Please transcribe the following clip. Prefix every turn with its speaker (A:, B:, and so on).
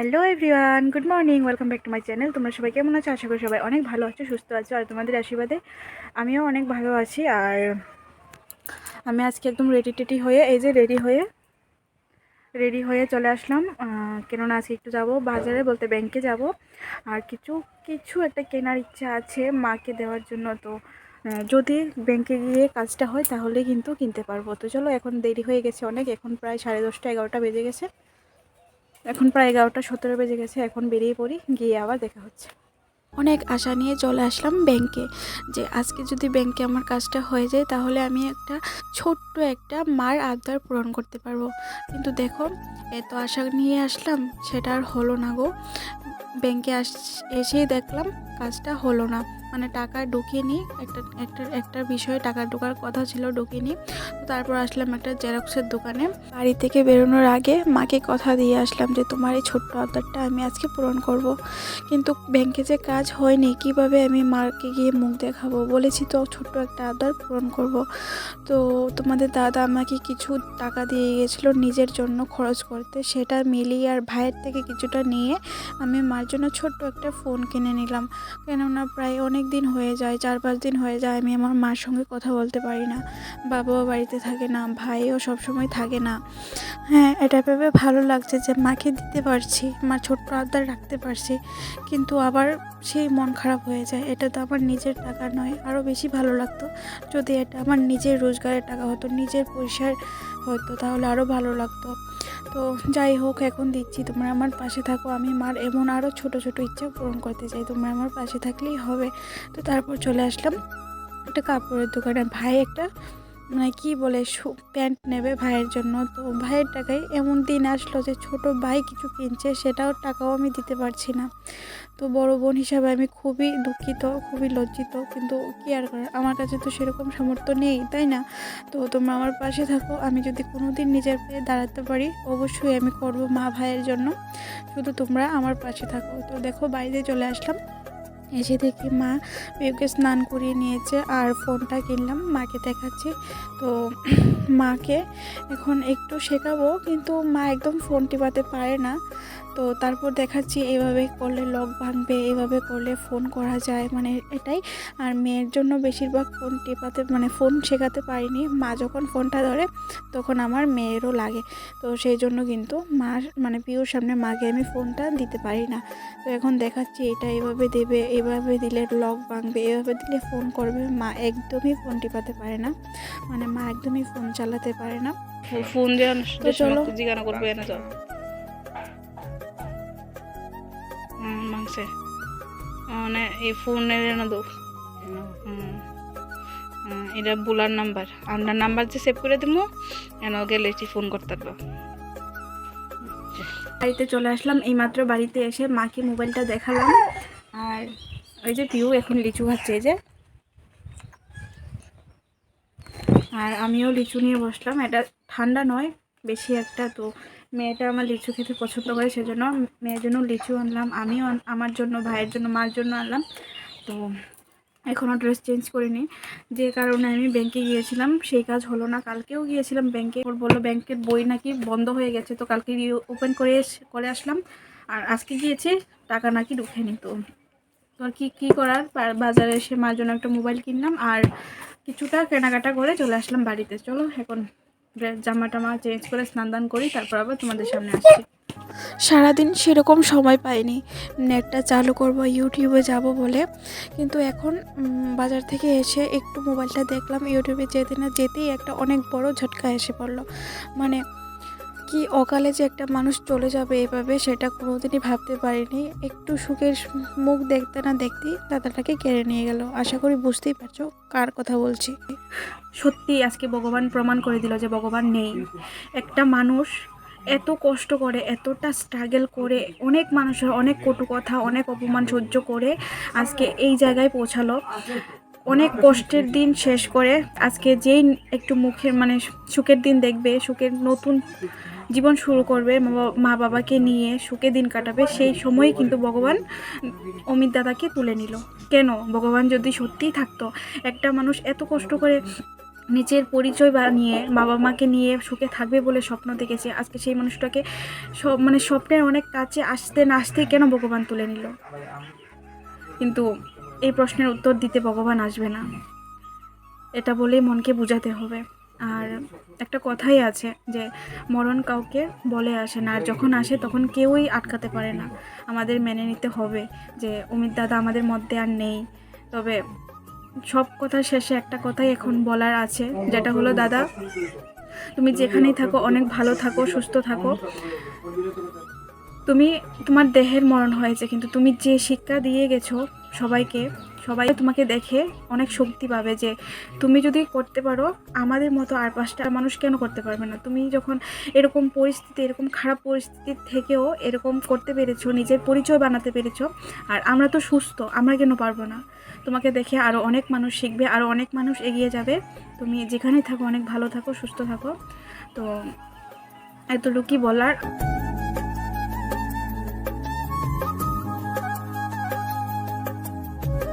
A: Hello everyone good morning welcome back to my channel তোমরা সবাই কেমন আছো? আশা করি সবাই অনেক ভালো আছো, সুস্থ আছো, আর তোমাদের আশীর্বাদে আমিও অনেক ভালো আছি। আর আমি আজকে একদম রেডি টেডি হয়ে, এই যে রেডি হয়ে রেডি হয়ে চলে আসলাম। কেননা আজকে একটু যাব বাজারে, বলতে ব্যাংকে যাব। আর কিছু কিছু একটা কেনার ইচ্ছা আছে মাকে দেওয়ার জন্য। তো যদি ব্যাংকে গিয়ে কাজটা হয় তাহলে কিন্তু কিনতে পারব। তো চলো, এখন দেরি হয়ে গেছে অনেক। এখন প্রায় সাড়ে দশটা, এগারোটা বেজে গেছে। এখন প্রায় এগারোটা, সতেরো বেজে গেছে, এখন বেরিয়ে পড়ি, গিয়ে আবার দেখা হচ্ছে।
B: অনেক আশা নিয়ে চলে আসলাম ব্যাংকে যে আজকে যদি ব্যাংকে আমার কাজটা হয়ে যায় তাহলে আমি একটা ছোট্ট একটা মার আবদার পূরণ করতে পারব। কিন্তু দেখো, এত আশা নিয়ে আসলাম, সেটা আর হলো না গো। ব্যাংকে আস, এসেই দেখলাম কাজটা হলো না। মানে টাকা ঢুকিয়ে নিই। একটা একটা একটা বিষয়ে টাকা ঢোকার কথা ছিল, ঢুকিয়ে নিই। তো তারপর আসলাম একটা জেরক্সের দোকানে। বাড়ি থেকে বেরোনোর আগে মাকে কথা দিয়ে আসলাম যে, তোমার এই ছোট্ট আবদারটা আমি আজকে পূরণ করব। কিন্তু ব্যাংকে যে কাজ হয়নি, কীভাবে আমি মাকে গিয়ে মুখ দেখাবো? বলেছি তো, ছোট্ট একটা আবদার পূরণ করব। তো তোমাদের দাদা আমাকে কিছু টাকা দিয়ে গেছিল নিজের জন্য খরচ করতে। সেটা মিলিয়ে আর ভাইয়ের থেকে কিছুটা নিয়ে আমি মার জন্য ছোট্ট একটা ফোন কিনে নিলাম। কেননা প্রায় অনেক দিন হয়ে যায়, চার পাঁচ দিন হয়ে যায়, আমি আমার মার সঙ্গে কথা বলতে পারি না। বাবাও বাড়িতে থাকে না, ভাইও সবসময় থাকে না। হ্যাঁ এটা ভেবে ভালো লাগছে যে মাকে দিতে পারছি, মার ছোট্ট আবদার রাখতে পারছি, কিন্তু আবার সেই মন খারাপ হয়ে যায়। এটা তো আমার নিজের টাকা নয়, আরও বেশি ভালো লাগতো যদি এটা আমার নিজের রোজগারের টাকা হতো, নিজের পয়সার হতো, তাহলে আরও ভালো লাগতো। তো যাই হোক, এখন দিচ্ছি। তোমরা আমার পাশে থাকো। আমি মার এমন আরও ছোট ছোট ইচ্ছা পূরণ করতে চাই। তোমরা আমার পাশে থাকলেই হবে। তো তারপর চলে আসলাম একটা কাপড়ের দোকানে। ভাই একটা মানে কি বলে শু- প্যান্ট নেবে ভাইয়ের জন্য। তো ভাইয়ের টাকায় এমন দিন আসলো যে ছোট ভাই কিছু কিনছে, সেটাও টাকাও আমি দিতে পারছি না। তো বড় বোন হিসাবে আমি খুবই দুঃখিত, খুবই লজ্জিত। কিন্তু কি আর করার, আমার কাছে তো সেরকম সামর্থ্য নেই, তাই না? তো তোমরা আমার পাশে থাকো, আমি যদি কোনো দিন নিজের পায়ে দাঁড়াতে পারি, অবশ্যই আমি করব মা ভাইয়ের জন্য। শুধু তোমরা আমার পাশে থাকো। তো দেখো বাইরে চলে আসলাম। এসে দেখি মা মেয়েকে স্নান করিয়ে নিয়েছে আর ফোনটা কিনলাম মাকে দেখাচ্ছি। তো মাকে। এখন একটু শেখাবো, কিন্তু মা একদম ফোন টিপাতে পারে না। তো তারপর দেখাচ্ছি এভাবে করলে লক ভাঙবে, এভাবে করলে ফোন করা যায় মানে এটাই। আর মেয়ের জন্য বেশিরভাগ ফোন টেপাতে মানে ফোন শেখাতে পারিনি। মা যখন ফোনটা ধরে, তখন আমার মেয়েরও লাগে। তো সেই জন্য কিন্তু মা মানে পিওর সামনে মাকে আমি ফোনটা দিতে পারি না। তো এখন দেখাচ্ছি এটা এভাবে দেবে, এভাবে দিলে লক ভাঙবে, এভাবে দিলে ফোন করবে। মা একদমই ফোন টিপাতে পারে না। মানে মা একদমই ফোন চালাতে পারে না।
A: ফোন দিয়ে
B: তো চলো।
A: জিজ্ঞাসা করবে না তো মাংসে। মানে এই ফোনের না দো হুম। হুম, এটা বুলার নাম্বার। আপনার নাম্বার যে সেভ করে দিব এন গেলে ফোন করতে পারব। বাড়িতে চলে আসলাম এইমাত্র বাড়িতে এসে মাকে মোবাইলটা দেখালাম। আর ওই যে পিউ এখন লিচু খাচ্ছে এই যে। আর আমিও লিচু নিয়ে বসলাম। এটা ঠান্ডা নয়, বেশি একটা, তো মেয়েটা আমার লিচু খেতে পছন্দ করে, সেজন্য মেয়ের জন্য লিচু আনলাম, আমিও আমার জন্য, ভাইয়ের জন্য, মার জন্য আনলাম। তো এখনও ড্রেস চেঞ্জ করিনি। যে কারণে আমি ব্যাংকে গিয়েছিলাম, সেই কাজ হলো না। কালকেও গিয়েছিলাম ব্যাংকে ওর বলল ব্যাংকের বই নাকি বন্ধ হয়ে গেছে, তো কালকে ওপেন করে করে আসলাম। আর আজকে গিয়েছি, টাকা নাকি ঢুকেনি, তো। তো আর কি, কী করার? বাজারে এসে মার জন্য একটা মোবাইল কিনলাম, আর কিছুটা কেনাকাটা করে চলে আসলাম বাড়িতে। চলো এখন জামা টামা চেঞ্জ করে স্নান দান করি, তারপর আবার তোমাদের সামনে আসছি।
B: সারাদিন সেরকম সময় পাইনি। নেটটা চালু করব, ইউটিউবে যাব বলে। কিন্তু এখন বাজার থেকে এসে একটু মোবাইলটা দেখলাম। ইউটিউবে যেতে না যেতেই একটা অনেক বড় ঝটকা এসে পড়ল। মানে কি অকালে যে একটা মানুষ চলে যাবে এভাবে সেটা কোনোদিনই ভাবতে পারিনি। একটু সুখের মুখ দেখতে না দেখতেই দাদাটাকে কেড়ে নিয়ে গেল। আশা করি বুঝতেই পারছ কার কথা বলছি।
A: সত্যি আজকে ভগবান প্রমাণ করে দিল যে ভগবান নেই। একটা মানুষ এত কষ্ট করে, এতটা স্ট্রাগল করে, অনেক মানুষের অনেক কটু কথা, অনেক অপমান সহ্য করে আজকে এই জায়গায় পৌঁছালো। অনেক কষ্টের দিন শেষ করে আজকে যেই একটু মুখের মানে সুখের দিন দেখবে, সুখের নতুন জীবন শুরু করবে, মা বাবা- মা বাবাকে নিয়ে সুখে দিন কাটাবে, সেই সময় কিন্তু ভগবান অমিত দাদাকে তুলে নিল। কেন? ভগবান যদি সত্যিই থাকতো, একটা মানুষ এত কষ্ট করে
B: নিজের পরিচয় বানিয়ে বাবা মাকে নিয়ে সুখে থাকবে বলে স্বপ্ন দেখেছে, আজকে সেই মানুষটাকে সব মানে স্বপ্নের অনেক কাছে আসতে না আসতে কেন ভগবান তুলে নিল? কিন্তু এই প্রশ্নের উত্তর দিতে ভগবান আসবে না। এটা বলেই মনকে বোঝাতে হবে। একটা কথাই আছে যে মরণ কাউকে বলে আসে না, আর যখন আসে তখন কেউই আটকাতে পারে না। আমাদের মেনে নিতে হবে যে অমিত দাদা আমাদের মধ্যে আর নেই। তবে সব কথার শেষে একটা কথাই এখন বলার আছে, যেটা হলো, দাদা, তুমি যেখানেই থাকো, অনেক ভালো থাকো, সুস্থ থাকো। তুমি, তোমার দেহের মরণ হয়েছে, কিন্তু তুমি যে শিক্ষা দিয়ে গেছো সবাইকে, সবাই তোমাকে দেখে অনেক শক্তি পাবে যে তুমি যদি করতে পারো, আমাদের মতো আর পাঁচটা মানুষ কেন করতে পারবে না? তুমি যখন এরকম পরিস্থিতি, এরকম খারাপ পরিস্থিতি থেকেও এরকম করতে পেরেছ, নিজের পরিচয় বানাতে পেরেছ, আর আমরা তো সুস্থ, আমরা কেন পারব না? তোমাকে দেখে আরও অনেক মানুষ শিখবে আরও অনেক মানুষ এগিয়ে যাবে। তুমি যেখানেই থাকো, অনেক ভালো থাকো, সুস্থ থাকো। তো, এতটুকুই বলার।